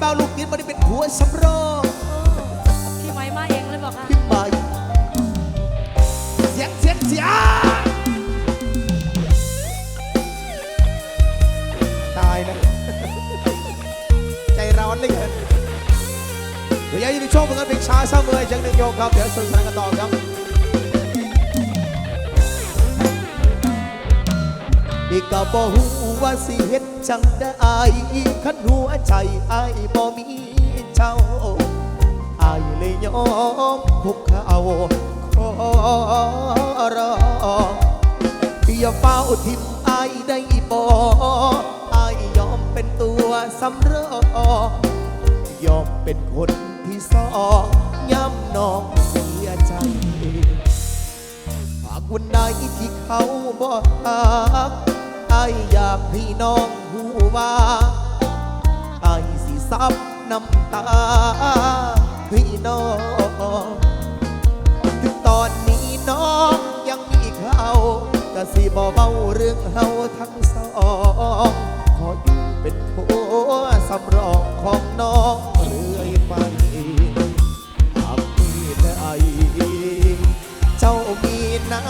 ป้าลูกกินมันได้เป็นหัวสำรองพี่ไม้มาเองเลยบอกอะพี่ไม้เสียงเสียงเสียงตายนะ ใจร้อนเลยเกินเดี๋ยวยังยืนช่วงเพื่อนเป็นช้าเสร้าเมอยจังหนึ่งโยกครับเดี๋ยวสนุกนากันต่อครับี่ก็บ่หูว่าสิเฮ็ดจังได้อ้าคันหัวใจอายบ่มีเจ้าอายเลยยอมพกเขาขอรอพี่ยาเฝ้าทิมอายได้บ่อายยอมเป็นตัวสำรอยอมเป็นคนที่สองย้ำน้องเสียใจหากวันใดที่เขาบอหัก อยากให้น้องหูว่าไอ้สิซับน้ำตาพี่น้องถึงตอนนี้น้องยังมีเขากะสิบ่เบาเรื่องเฮาทั้งสองขออยู่เป็นผัวสำรองของน้องเรื่อยไปหากมีแต่ไอเจ้ามีนา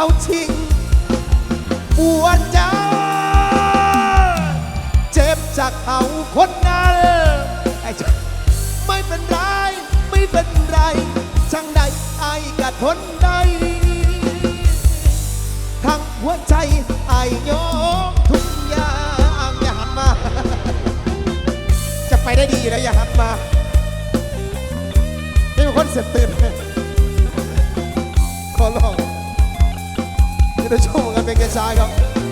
ขาชิงปวดใจเจ็บจากเขาคนนั้นไอ้เจ้าไม่เป็นไร ไม่เป็นไรช่างใดไอ้กะทนได้ทั้งหัวใจไอ้ยกทุกอย่างอย่าหันมา จะไปได้ดีอยู่แล้วอย่าหันมานี่เป็นคนเสียตื่นขอลอง 你ดี๋ยวจะบ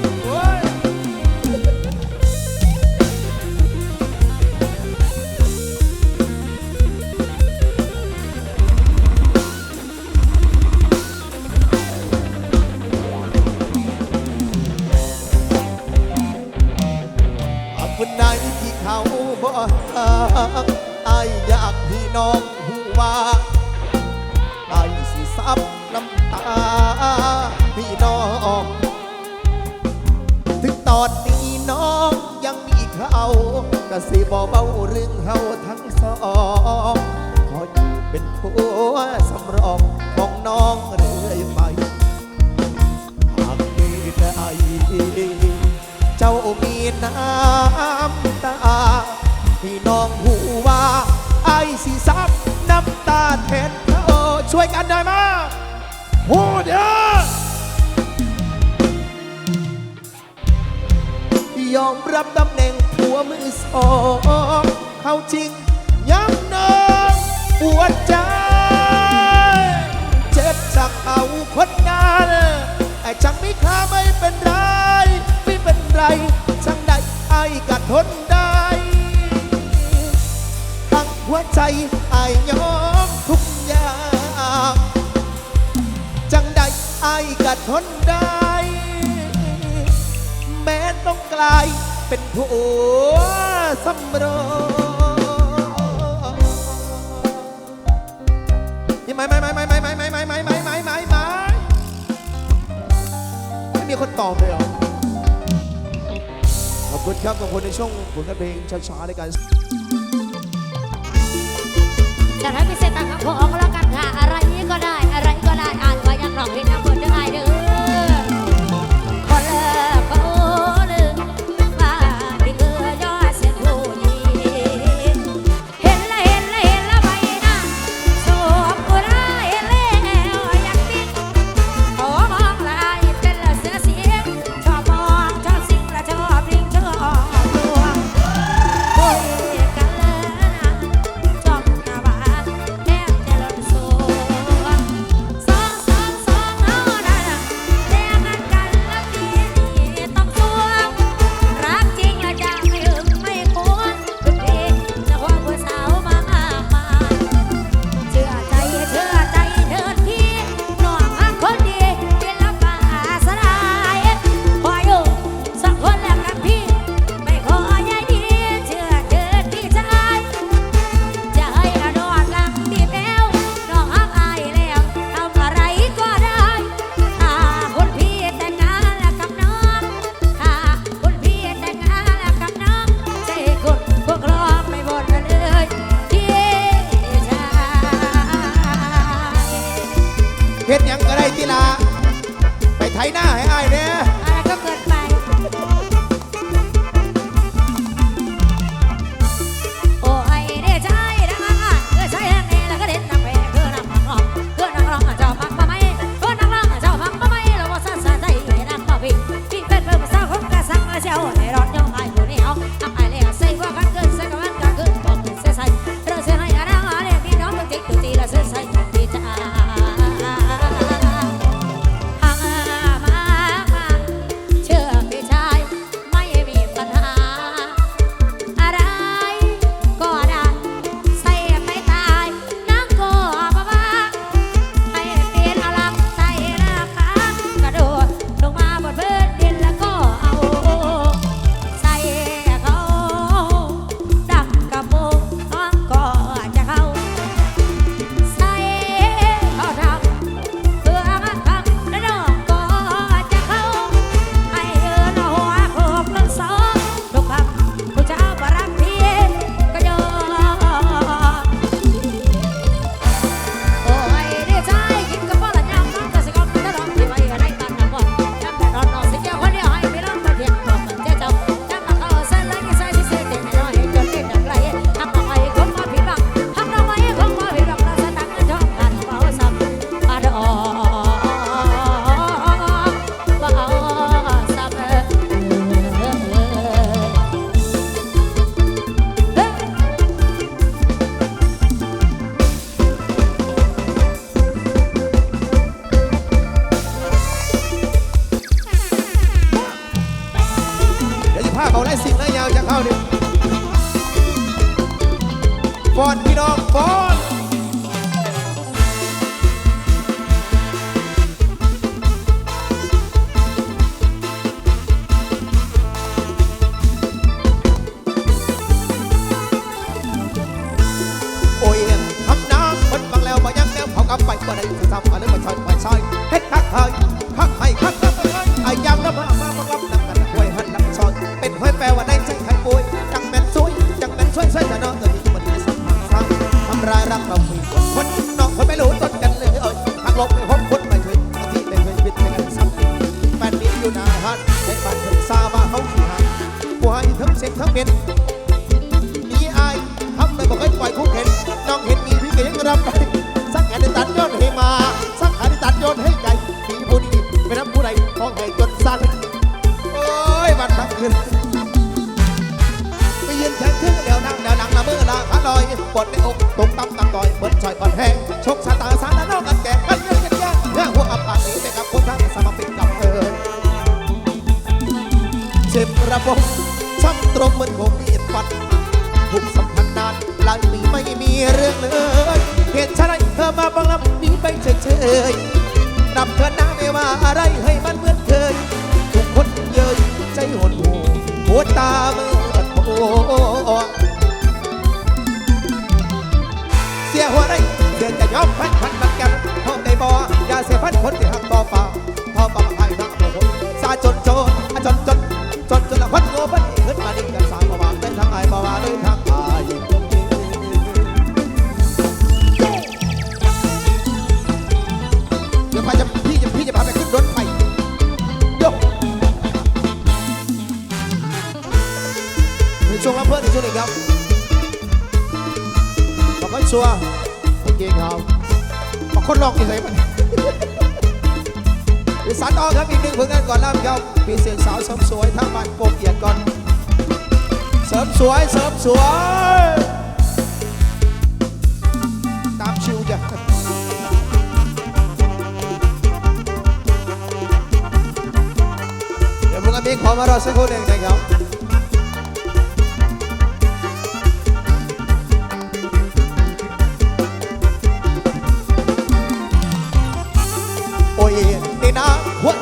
เจ้ามีน้ำตาพี่น้องหูว่าไอ้สิซับน้ำตาแทนเขาช่วยกันได้มาพูดเยอะยอมรับตำแหน่งผัวมือสองเขาจริงย้ำน้องปวดใจ เจ็บจากเอาคนนั้นไอ้ฉันไม่ค่าไม่เป็นไร ไรช่างได้ไอ้กัดทนได้ทั้งหัวใจไอ้ยอมทุกอย่างจังได้ไอ้กัดทนได้ แม้ต้องกลายเป็นผัวสำรองยังไม่ไม่ไม่ไม่ไม่ไม่ไม่ไม่ไม่ไม่ไม่ไม่ไม่ไม่มีคนตอบเลยเหรอ คุณครับขอบคุณในช่วงผลงานเพลงช้าๆในการจะให้พิเศษต่างกับของแล้วกันค่ะ อะไรก็ได้ อะไรก็ได้อ่านว่ายังร้องเพลงน้ำเปิดเด้เด้อ ฟ เสียงทั้งเม็ดมีอายทำเลยบอกให้ปล่อยคู่เห็นน้องเห็นมีพี่ก็ยังรับไปสักแขนได้ตัดยอดให้มาสักแขนได้ตัดยอดให้ใจมีผู้ดีไปรับผู้ใดมองให้จนสั้นโอ้ยมันทั้งคืนไปยืนแข่งขึ้นเดี๋ยวนั่งเดี๋ยวนั่งละมือละขาลอยปวดในอกตรงตั้มตั้งต่อยเบิดชอยก่อนแห้งชกชะตาสารนอกกันแก่กันเรื่องกันยากเรื่องหัวอับอัดหนีไปกับคนทั้งสมปิดกับเธอเจ็บระบบ ช้ำตรงเหมือนผมมีดฟันทุกสำคัญนานหลังมีไม่มีเรื่องเลย เหตุชะไรเธอมาบังลับนีไปเฉยๆรับเธอหน้าไม่ว่าอะไรให้มันเหมือนเคยทุกคนเย้ยใจหดหูหัวตาเมื่อดโอเสียหัวไรเดือนจะยอมพันพันมันกันพอได้บอย่าเสียพันคนที่หักต่อฟ้าพอปา ลอกอีกเลยมันอีสานออกครับอีกหนึ่งผลงานก่อนล่ำครับมีเสียงสาวเสริมสวยทั้งบ้านโปกเกียรติก่อนเสริมสวยเสริมสวย ตามชิวจ้ะเดี๋ยวพวกเรามีขอมารอสักครู่หนึ่งนะครับ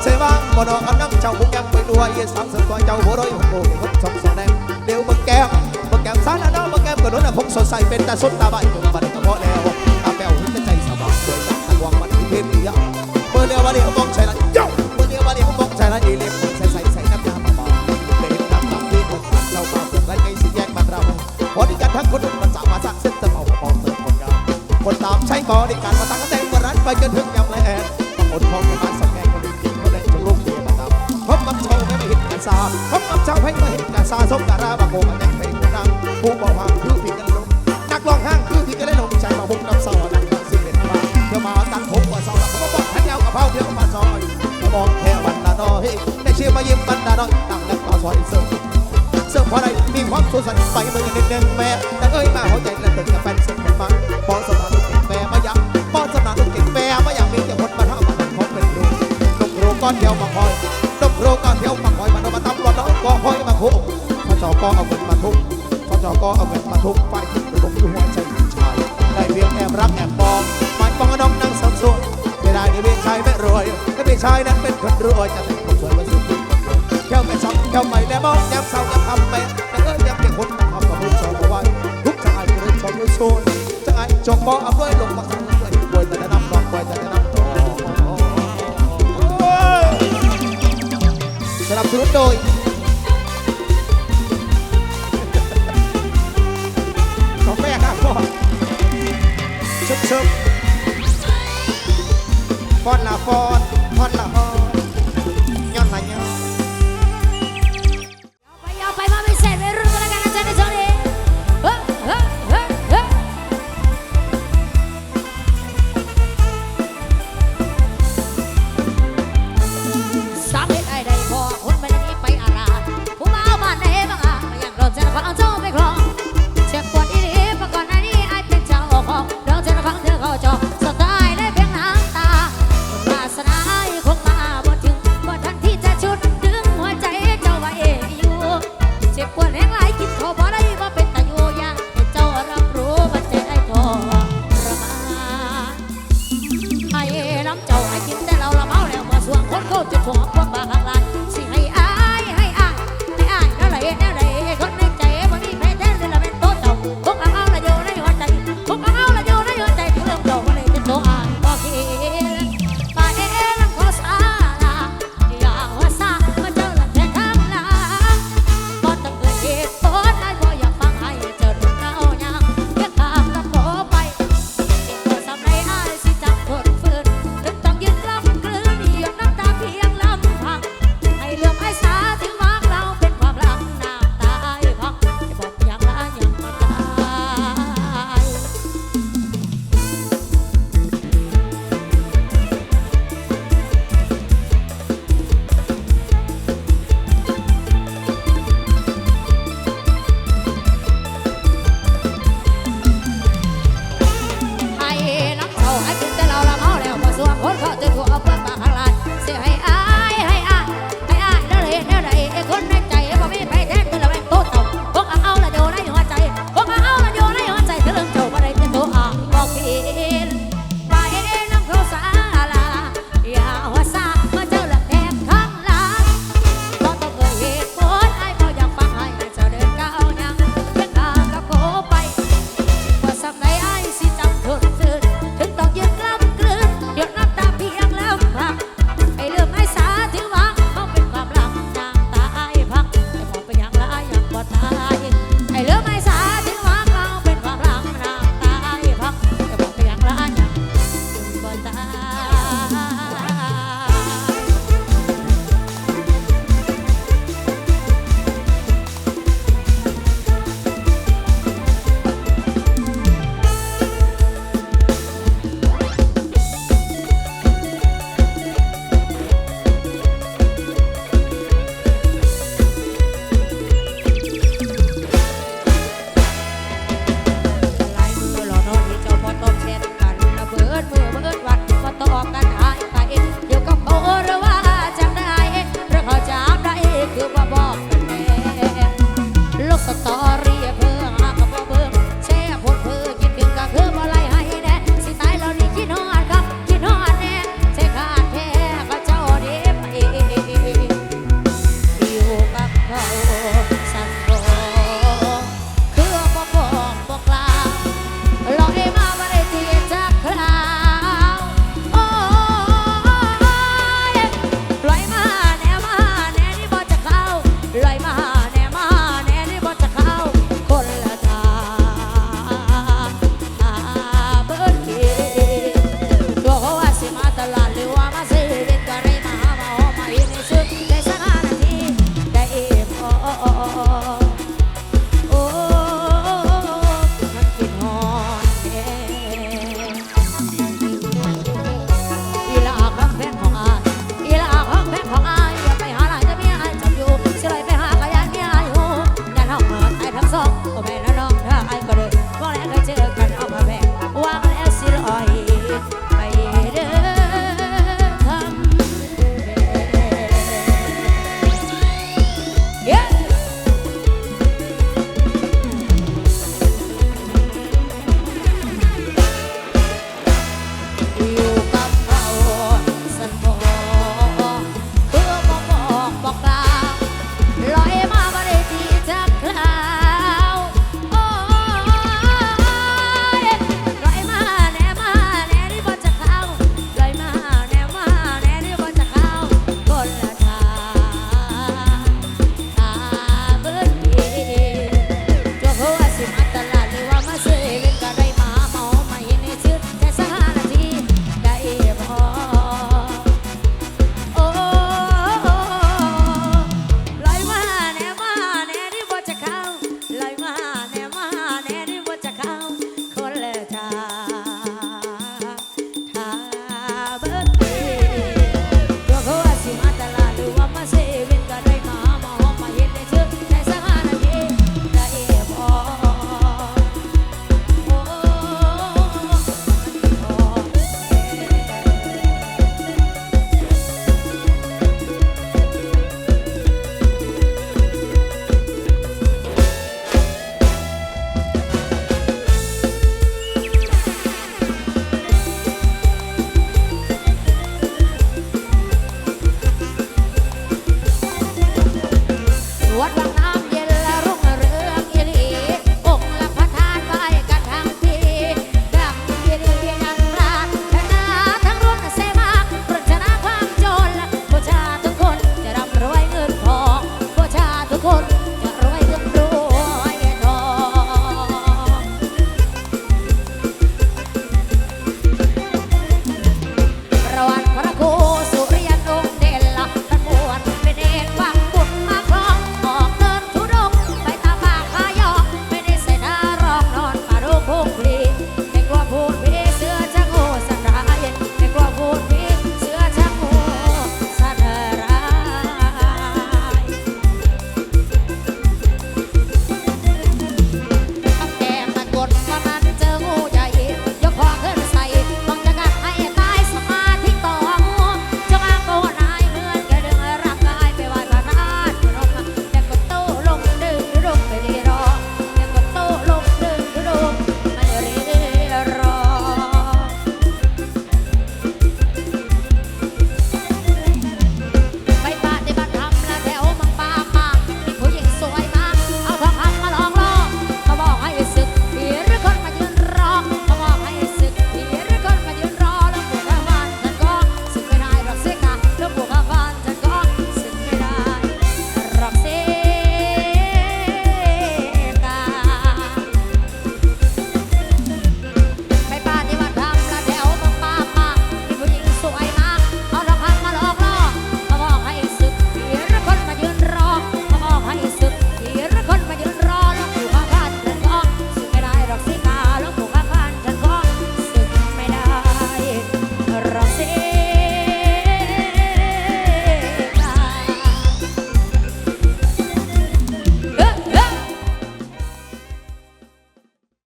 เสว่างบ่นอกกำลังเจ้าพวกแกมไปด้วยสามสิบตัวเจ้าหัวร้อยหัวโตเป็นคนชมสองแดงเดี๋ยวบังแก้มบังแก้มสารแล้วบังแก้มก็โดนผมสดใสเป็นตาสุดตาใบตรงบันกระเพาะแล้วตาแป๋วหัวใจสบายสวยจังตะวงมันที่เพลียเมื่อเดียววันเดียวมมองใจละเจ้า ก้อนเดียวมาคอยนกโรก้อนเดียวมาคอยมันเอามาตำรวจน้อยก็คอยมาคุกพอจอก็เอาเงินมาทุกพอจอก็เอาเงินมาทุกไปที่ตรงที่หัวใจผู้ชายได้เพียงแอบรักแอบมองหมายปองน้องนั่งสับสนไม่ได้ในเวียชายไม่รวยก็พี่ชายนั้นเป็นคนรวยจะแต่งคนสวยมาสุดแก้วไม่ชอบแก้วไม่ได้มองแก้มเศร้าจะทำไปแต่เออยังเป็นคนทำกับลูกชอบเอาไว้ทุกชายก็เลยชอบด้วยโซนจะไอ้จงมองเอาด้วยลงมาสั่ง นับสนุนโดยกาแฟครับพ่อชุบชุบฟอนละฟอนฟอนละฟอน to.